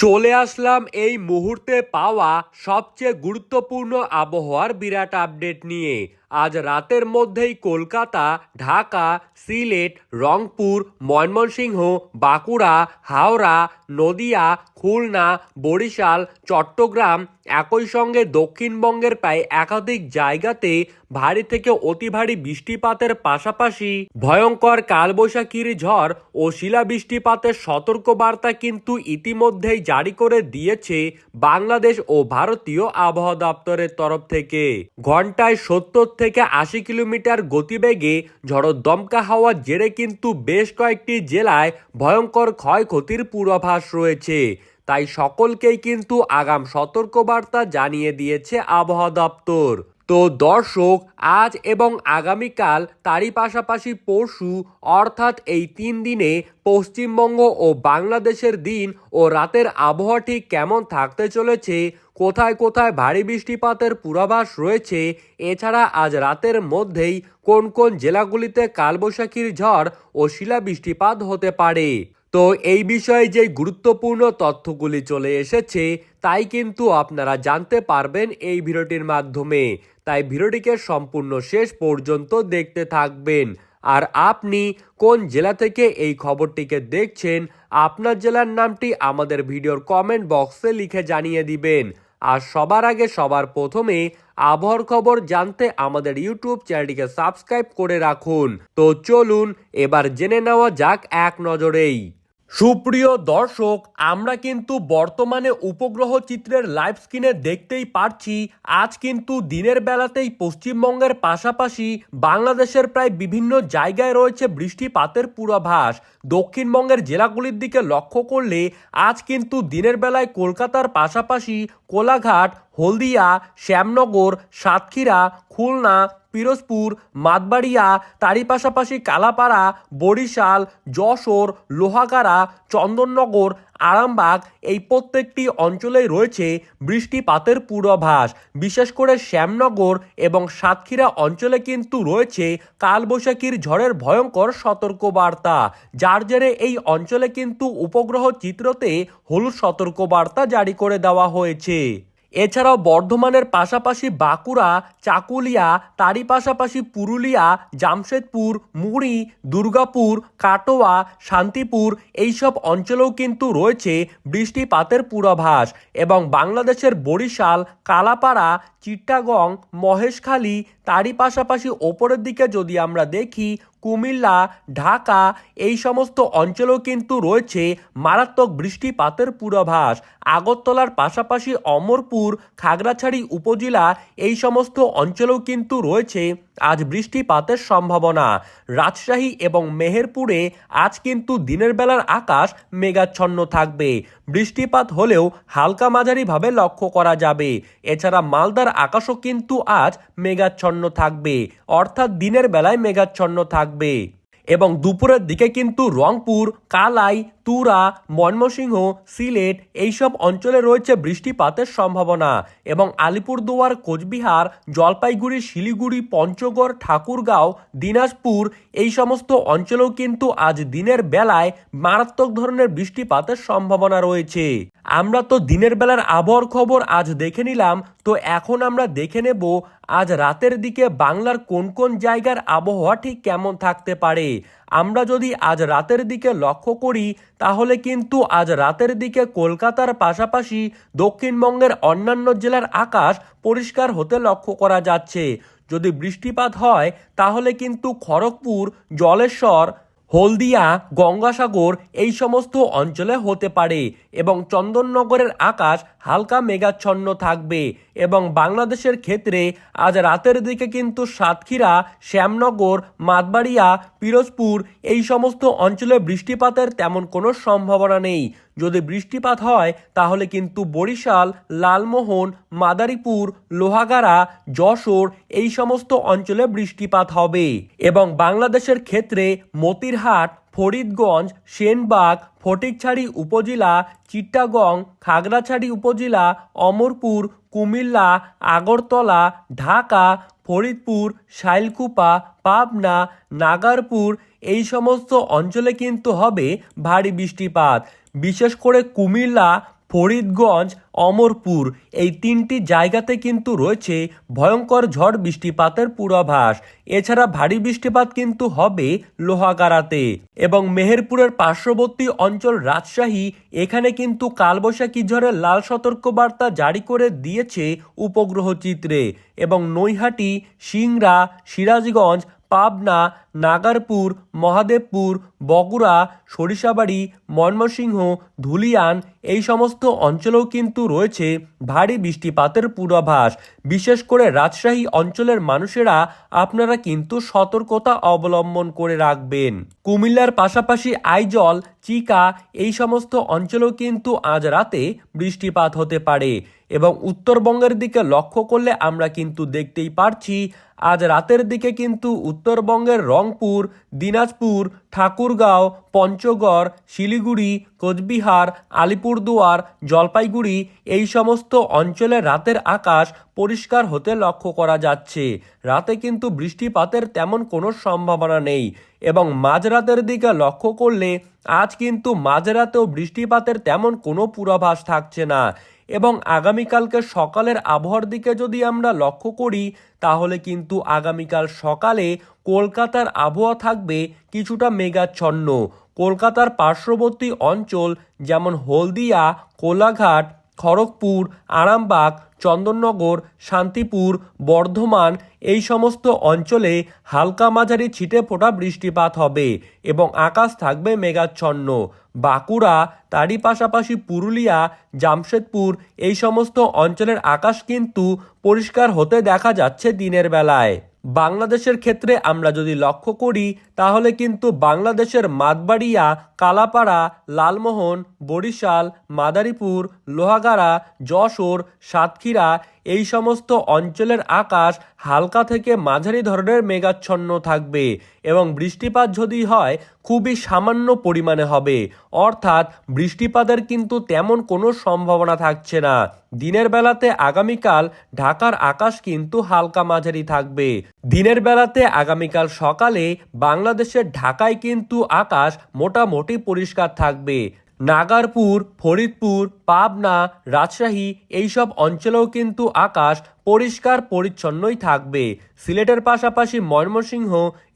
চলে আসলাম এই মুহূর্তে পাওয়া সবচেয়ে গুরুত্বপূর্ণ আবহাওয়ার বিরাট আপডেট নিয়ে। আজ রাতের মধ্যেই কলকাতা, ঢাকা, সিলেট, রংপুর, ময়মনসিংহ, বাঁকুড়া, হাওড়া, নদিয়া, খুলনা, বরিশাল, চট্টগ্রাম একই সঙ্গে দক্ষিণবঙ্গের প্রায় একাধিক জায়গাতে ভারী থেকে অতি ভারী বৃষ্টিপাতের পাশাপাশি ভয়ঙ্কর কালবৈশাখীর ঝড় ও শিলাবৃষ্টিপাতের সতর্কবার্তা কিন্তু ইতিমধ্যেই জারি করে দিয়েছে বাংলাদেশ ও ভারতীয় আবহাওয়া দপ্তরের তরফ থেকে। ঘন্টায় সত্তর থেকে আশি কিলোমিটার গতিবেগে ঝড়ো দমকা হাওয়ার জেরে কিন্তু বেশ কয়েকটি জেলায় ভয়ঙ্কর ক্ষয়ক্ষতির পূর্বাভাস রয়েছে। তাই সকলকেই কিন্তু আগাম সতর্কবার্তা জানিয়ে দিয়েছে আবহাওয়া দপ্তর। তো দর্শক, আজ এবং আগামীকাল তারই পাশাপাশি পরশু, অর্থাৎ এই তিন দিনে পশ্চিমবঙ্গ ও বাংলাদেশের দিন ও রাতের আবহাওয়া ঠিক কেমন থাকতে চলেছে, কোথায় কোথায় ভারী বৃষ্টিপাতের পূর্বাভাস রয়েছে, এছাড়া আজ রাতের মধ্যেই কোন কোন জেলাগুলিতে কালবৈশাখীর ঝড় ও শিলাবৃষ্টিপাত হতে পারে। তো এই বিষয়ে যে গুরুত্বপূর্ণ তথ্যগুলি চলে এসেছে, তাই কিন্তু আপনারা জানতে পারবেন এই ভিডিওটির মাধ্যমে। তাই ভিডিওটিকে সম্পূর্ণ শেষ পর্যন্ত দেখতে থাকবেন। আর আপনি কোন জেলা থেকে এই খবরটিকে দেখছেন, আপনার জেলার নামটি আমাদের ভিডিওর কমেন্ট বক্সে লিখে জানিয়ে দিবেন। আর সবার আগে সবার প্রথমে আবহাওয়ার খবর জানতে আমাদের ইউটিউব চ্যানেলটিকে সাবস্ক্রাইব করে রাখুন। তো চলুন, এবার জেনে নেওয়া যাক এক নজরেই। সুপ্রিয় দর্শক, আমরা কিন্তু বর্তমানে উপগ্রহ চিত্রের লাইভ স্ক্রিনে দেখতেই পারছি, আজ কিন্তু দিনের বেলাতেই পশ্চিমবঙ্গের পাশাপাশি বাংলাদেশের প্রায় বিভিন্ন জায়গায় রয়েছে বৃষ্টিপাতের পূর্বাভাস। দক্ষিণবঙ্গের জেলাগুলির দিকে লক্ষ্য করলে আজ কিন্তু দিনের বেলায় কলকাতার পাশাপাশি কোলাঘাট, হলদিয়া, শ্যামনগর, সাতক্ষীরা, খুলনা পিরোজপুর, মাতবাড়িয়া, তারই পাশাপাশি কালাপাড়া, বরিশাল, যশোর, লোহাগাড়া, চন্দননগর, আরামবাগ এই প্রত্যেকটি অঞ্চলেই রয়েছে বৃষ্টিপাতের পূর্বাভাস। বিশেষ করে শ্যামনগর এবং সাতক্ষীরা অঞ্চলে কিন্তু রয়েছে কালবৈশাখীর ঝড়ের ভয়ঙ্কর সতর্কবার্তা। যার জেরে এই অঞ্চলে কিন্তু উপগ্রহ চিত্রতে হলুদ সতর্কবার্তা জারি করে দেওয়া হয়েছে। এছাড়াও বর্ধমানের পাশাপাশি বাঁকুড়া, চাকুলিয়া, তারই পাশাপাশি পুরুলিয়া, জামশেদপুর, মুড়ি, দুর্গাপুর, কাটোয়া, শান্তিপুর এইসব অঞ্চলেও কিন্তু রয়েছে বৃষ্টিপাতের পূর্বাভাস এবং বাংলাদেশের বরিশাল, কালাপাড়া চিট্টাগং মহেশখালী, তারই পাশাপাশি ওপরের দিকে যদি আমরা দেখি কুমিল্লা, ঢাকা এই সমস্ত অঞ্চলেও কিন্তু রয়েছে মারাত্মক বৃষ্টিপাতের পূর্বাভাস। আগরতলার পাশাপাশি অমরপুর, খাগড়াছড়ি উপজেলা এই সমস্ত অঞ্চলেও কিন্তু রয়েছে আজ বৃষ্টিপাতের সম্ভাবনা। রাজশাহী এবং মেহেরপুরে আজ কিন্তু দিনের বেলার আকাশ মেঘাচ্ছন্ন থাকবে। বৃষ্টিপাত হলেও হালকা মাঝারিভাবে লক্ষ্য করা যাবে। এছাড়া মালদার আকাশও কিন্তু আজ মেঘাচ্ছন্ন থাকবে। অর্থাৎ দিনের বেলায় মেঘাচ্ছন্ন থাকবে। এবং দুপুরের দিকে কিন্তু রংপুর কালাই তুরা, ময়মনসিংহ, সিলেট এইসব অঞ্চলে রয়েছে বৃষ্টিপাতের সম্ভাবনা এবং আলিপুরদুয়ার, কোচবিহার, জলপাইগুড়ি, শিলিগুড়ি, পঞ্চগড়, ঠাকুরগাঁও, দিনাজপুর এই সমস্ত অঞ্চলেও কিন্তু আজ দিনের বেলায় মারাত্মক ধরনের বৃষ্টিপাতের সম্ভাবনা রয়েছে। আমরা তো দিনের বেলার আবহাওয়ার খবর আজ দেখে নিলাম, তো এখন আমরা দেখে নেব আজ রাতের দিকে বাংলার কোন কোন জায়গার আবহাওয়া ঠিক কেমন থাকতে পারে। আমরা যদি আজ রাতের দিকে লক্ষ্য করি, তাহলে কিন্তু আজ রাতের দিকে কলকাতার পাশাপাশি দক্ষিণবঙ্গের অন্যান্য জেলার আকাশ পরিষ্কার হতে লক্ষ্য করা যাচ্ছে। যদি বৃষ্টিপাত হয়, তাহলে কিন্তু খড়গপুর, জলেশ্বর, হলদিয়া, গঙ্গাসাগর এই সমস্ত অঞ্চলে হতে পারে। এবং চন্দননগরের আকাশ হালকা মেঘাচ্ছন্ন থাকবে এবং বাংলাদেশের ক্ষেত্রে আজ রাতের দিকে কিন্তু সাতক্ষীরা, শ্যামনগর, মাতবাড়িয়া, পিরোজপুর এই সমস্ত অঞ্চলে বৃষ্টিপাতের তেমন কোনো সম্ভাবনা নেই। যদি বৃষ্টিপাত হয়, তাহলে কিন্তু বরিশাল, লালমোহন, মাদারীপুর, লোহাগাড়া, যশোর এই সমস্ত অঞ্চলে বৃষ্টিপাত হবে। এবং বাংলাদেশের ক্ষেত্রে মতিরহাট ফরিদগঞ্জ, সেনবাগ, ফটিকছাড়ি উপজেলা চিট্টাগং খাগড়াছাড়ি উপজেলা, অমরপুর, কুমিল্লা, আগরতলা, ঢাকা, ফরিদপুর, শাইলকুপা, পাবনা, নাগারপুর, এই সমস্ত অঞ্চলে কিন্তু হবে ভারী বৃষ্টিপাত। বিশেষ করে কুমিল্লা ফরিদগঞ্জ, অমরপুর এই তিনটি জায়গাতে কিন্তু রয়েছে ভয়ঙ্কর ঝড় বৃষ্টিপাতের পূর্বাভাস। এছাড়া ভারী বৃষ্টিপাত কিন্তু হবে লোহাগাড়াতে এবং মেহেরপুরের পার্শ্ববর্তী অঞ্চল রাজশাহী এখানে কিন্তু কালবৈশাখী ঝড়ের লাল সতর্কবার্তা জারি করে দিয়েছে উপগ্রহ চিত্রে এবং নৈহাটি, সিংড়া, সিরাজগঞ্জ পাবনা, নাগারপুর, মহাদেবপুর, বগুড়া, সরিষাবাড়ি, ময়মনসিংহ, ধুলিয়ান এই সমস্ত অঞ্চলেও কিন্তু রয়েছে ভারী বৃষ্টিপাতের পূর্বাভাস। বিশেষ করে রাজশাহী অঞ্চলের মানুষেরা আপনারা কিন্তু সতর্কতা অবলম্বন করে রাখবেন। কুমিল্লার পাশাপাশি আইজল, চিকা এই সমস্ত অঞ্চলেও কিন্তু আজ রাতে বৃষ্টিপাত হতে পারে। এবং উত্তরবঙ্গের দিকে লক্ষ্য করলে আমরা কিন্তু দেখতেই পারছি আজ রাতের দিকে কিন্তু উত্তরবঙ্গের রংপুর, দিনাজপুর, ঠাকুরগাঁও, পঞ্চগড়, শিলিগুড়ি, কোচবিহার, আলিপুরদুয়ার, জলপাইগুড়ি এই সমস্ত অঞ্চলে রাতের আকাশ পরিষ্কার হতে লক্ষ্য করা যাচ্ছে। রাতে কিন্তু বৃষ্টিপাতের তেমন কোনো সম্ভাবনা নেই এবং মাঝরাতের দিকে লক্ষ্য করলে আজ কিন্তু মাঝরাতেও বৃষ্টিপাতের তেমন কোনো পূর্বাভাস থাকছে না। এবং আগামীকালকে সকালের আবহাওয়ার দিকে যদি আমরা লক্ষ্য করি, তাহলে কিন্তু আগামীকাল সকালে কলকাতার আবহাওয়া থাকবে কিছুটা মেঘাচ্ছন্ন। কলকাতার পার্শ্ববর্তী অঞ্চল যেমন হলদিয়া, কোলাঘাট, খড়গপুর, আরামবাগ চন্দননগর, শান্তিপুর, বর্ধমান এই সমস্ত অঞ্চলে হালকা মাঝারি ছিটে ফোটা বৃষ্টিপাত হবে এবং আকাশ থাকবে মেঘাচ্ছন্ন। বাঁকুড়া, তারই পাশাপাশি পুরুলিয়া, জামশেদপুর এই সমস্ত অঞ্চলের আকাশ কিন্তু পরিষ্কার হতে দেখা যাচ্ছে দিনের বেলায়। বাংলাদেশের ক্ষেত্রে আমরা যদি লক্ষ্য করি, তাহলে কিন্তু বাংলাদেশের মাদবাড়িয়া কালাপাড়া, লালমোহন, বরিশাল, মাদারীপুর, লোহাগাড়া, যশোর, সাতক্ষীরা এই সমস্ত অঞ্চলের আকাশ হালকা থেকে মাঝারি ধরনের মেঘাচ্ছন্ন থাকবে। এবং বৃষ্টিপাত যদি হয়, খুবই সামান্য পরিমাণে হবে। অর্থাৎ বৃষ্টিপাতের কিন্তু তেমন কোনো সম্ভাবনা থাকছে না। দিনের বেলাতে আগামীকাল ঢাকার আকাশ কিন্তু হালকা মাঝারি থাকবে। দিনের বেলাতে আগামীকাল সকালে বাংলাদেশের ঢাকায় কিন্তু আকাশ মোটামুটি পরিষ্কার থাকবে। নাগারপুর, ফরিদপুর, পাবনা, রাজশাহী এইসব অঞ্চলেও কিন্তু আকাশ পরিষ্কার, পরিচ্ছন্নই থাকবে। সিলেটের পাশাপাশি ময়মনসিংহ,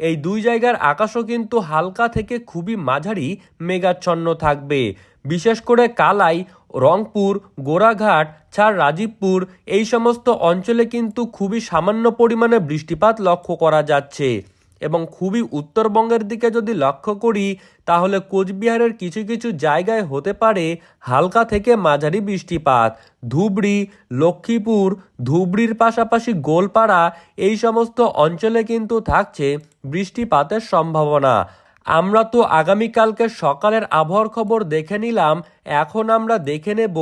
এই দুই জায়গার আকাশও কিন্তু হালকা থেকে খুবই মাঝারি মেঘাচ্ছন্ন থাকবে। বিশেষ করে কালাই, রংপুর গোরাঘাট ছাড় রাজীবপুর, এই সমস্ত অঞ্চলে কিন্তু খুবই সামান্য পরিমাণে বৃষ্টিপাত লক্ষ্য করা যাচ্ছে। এবং খুবই উত্তরবঙ্গের দিকে যদি লক্ষ্য করি, তাহলে কোচবিহারের কিছু কিছু জায়গায় হতে পারে হালকা থেকে মাঝারি বৃষ্টিপাত। ধুবড়ি, লক্ষ্মীপুর, ধুবড়ির পাশাপাশি গোলপাড়া, এই সমস্ত অঞ্চলে কিন্তু থাকছে বৃষ্টিপাতের সম্ভাবনা। আমরা তো আগামীকালকে সকালের আবহাওয়ার খবর দেখে নিলাম, এখন আমরা দেখে নেব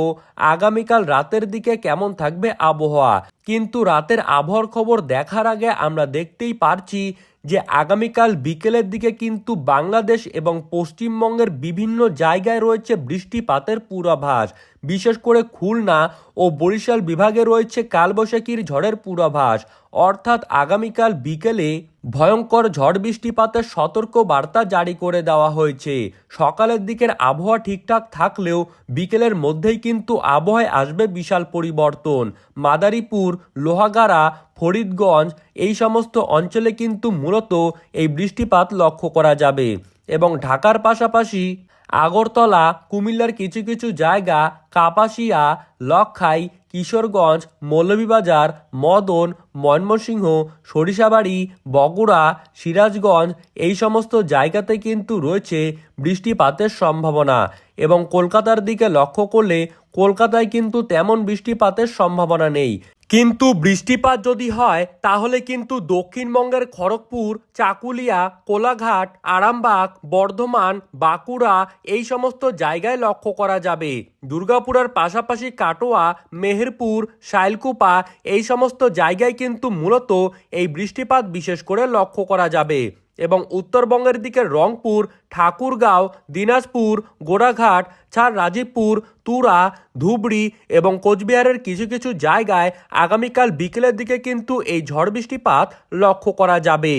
আগামীকাল রাতের দিকে কেমন থাকবে আবহাওয়া। কিন্তু রাতের আবহাওয়ার খবর দেখার আগে আমরা দেখতেই পারছি যে আগামীকাল বিকেলের দিকে কিন্তু বাংলাদেশ এবং পশ্চিমবঙ্গের বিভিন্ন জায়গায় রয়েছে বৃষ্টিপাতের পূর্বাভাস। বিশেষ করে খুলনা ও বরিশাল বিভাগে রয়েছে কালবৈশাখীর ঝড়ের পূর্বাভাস। অর্থাৎ আগামীকাল বিকেলে ভয়ঙ্কর ঝড় বৃষ্টিপাতের সতর্ক বার্তা জারি করে দেওয়া হয়েছে। সকালের দিকের আবহাওয়া ঠিকঠাক থাকলেও বিকেলের মধ্যেই কিন্তু আবহাওয়ায় আসবে বিশাল পরিবর্তন। মাদারীপুর, লোহাগাড়া ফরিদগঞ্জ, এই সমস্ত অঞ্চলে কিন্তু মূলত এই বৃষ্টিপাত লক্ষ্য করা যাবে এবং ঢাকার পাশাপাশি আগরতলা, কুমিল্লার কিছু কিছু জায়গা, কাপাসিয়া লক্ষাই কিশোরগঞ্জ, মৌলভীবাজার, মদন, ময়মনসিংহ, সরিষাবাড়ি, বগুড়া, সিরাজগঞ্জ, এই সমস্ত জায়গাতে কিন্তু রয়েছে বৃষ্টিপাতের সম্ভাবনা এবং কলকাতার দিকে লক্ষ্য করলে কলকাতায় কিন্তু তেমন বৃষ্টিপাতের সম্ভাবনা নেই। কিন্তু বৃষ্টিপাত যদি হয়, তাহলে কিন্তু দক্ষিণবঙ্গের খড়গপুর, চাকুলিয়া, কোলাঘাট, আরামবাগ, বর্ধমান, বাঁকুড়া এই সমস্ত জায়গায় লক্ষ্য করা যাবে। দুর্গাপুরের পাশাপাশি কাটোয়া, মেহেরপুর, শাইলকুপা এই সমস্ত জায়গায় কিন্তু মূলত এই বৃষ্টিপাত বিশেষ করে লক্ষ্য করা যাবে। এবং উত্তরবঙ্গের দিকে রংপুর ঠাকুরগাঁও, দিনাজপুর, গোড়াঘাট ছাড় রাজীবপুর তুরা, ধুবড়ি এবং কোচবিহারের কিছু কিছু জায়গায় আগামীকাল বিকেলের দিকে কিন্তু এই ঝড় বৃষ্টিপাত লক্ষ্য করা যাবে।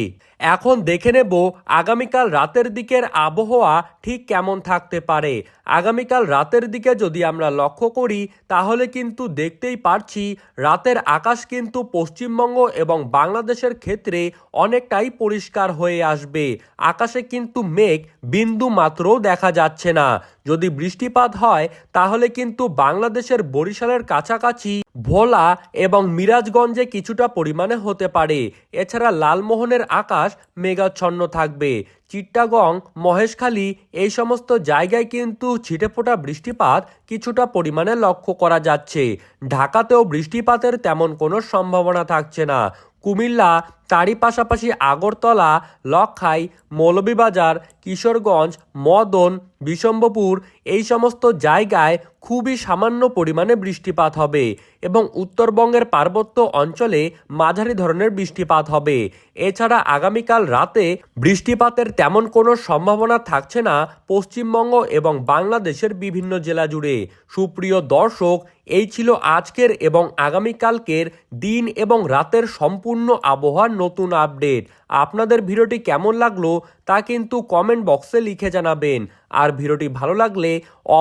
এখন দেখে নেব আগামীকাল রাতের দিকের আবহাওয়া ঠিক কেমন থাকতে পারে। আগামীকাল রাতের দিকে যদি আমরা লক্ষ্য করি, তাহলে কিন্তু দেখতেই পারছি রাতের আকাশ কিন্তু পশ্চিমবঙ্গ এবং বাংলাদেশের ক্ষেত্রে অনেকটাই পরিষ্কার হয়ে আসবে। আকাশে কিন্তু মেঘ বিন্দু মাত্রও দেখা যাচ্ছে না। যদি বৃষ্টিপাত হয়, তাহলে কিন্তু বাংলাদেশের বরিশালের কাছাকাছি ভোলা এবং মিরাজগঞ্জে কিছুটা পরিমাণে হতে পারে। এছাড়া লালমোহনের আকাশ মেঘাচ্ছন্ন থাকবে। চিট্টাগং মহেশখালী এই সমস্ত জায়গায় কিন্তু ছিটেফোঁটা বৃষ্টিপাত কিছুটা পরিমাণে লক্ষ্য করা যাচ্ছে। ঢাকাতেও বৃষ্টিপাতের তেমন কোনো সম্ভাবনা থাকছে না। কুমিল্লা তারই পাশাপাশি আগরতলা লক্ষাই মৌলভীবাজার, কিশোরগঞ্জ, মদন বিশম্বপুর এই সমস্ত জায়গায় খুবই সামান্য পরিমাণে বৃষ্টিপাত হবে এবং উত্তরবঙ্গের পার্বত্য অঞ্চলে মাঝারি ধরনের বৃষ্টিপাত হবে। এছাড়া আগামীকাল রাতে বৃষ্টিপাতের তেমন কোনো সম্ভাবনা থাকছে না পশ্চিমবঙ্গ এবং বাংলাদেশের বিভিন্ন জেলা জুড়ে। সুপ্রিয় দর্শক, এই ছিল আজকের এবং আগামীকালকের দিন এবং রাতের সম্পূর্ণ আবহাওয়ার নতুন আপডেট। আপনাদের ভিডিওটি কেমন লাগল তা কিন্তু কমেন্ট বক্সে লিখে জানাবেন। আর ভিডিওটি ভালো লাগলে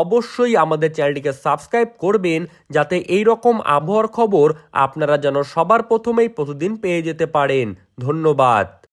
অবশ্যই আমাদের চ্যানেলটিকে সাবস্ক্রাইব করবেন যাতে এই রকম আবহাওয়ার খবর আপনারা যেন সবার প্রথমেই প্রতিদিন পেয়ে যেতে পারেন। ধন্যবাদ।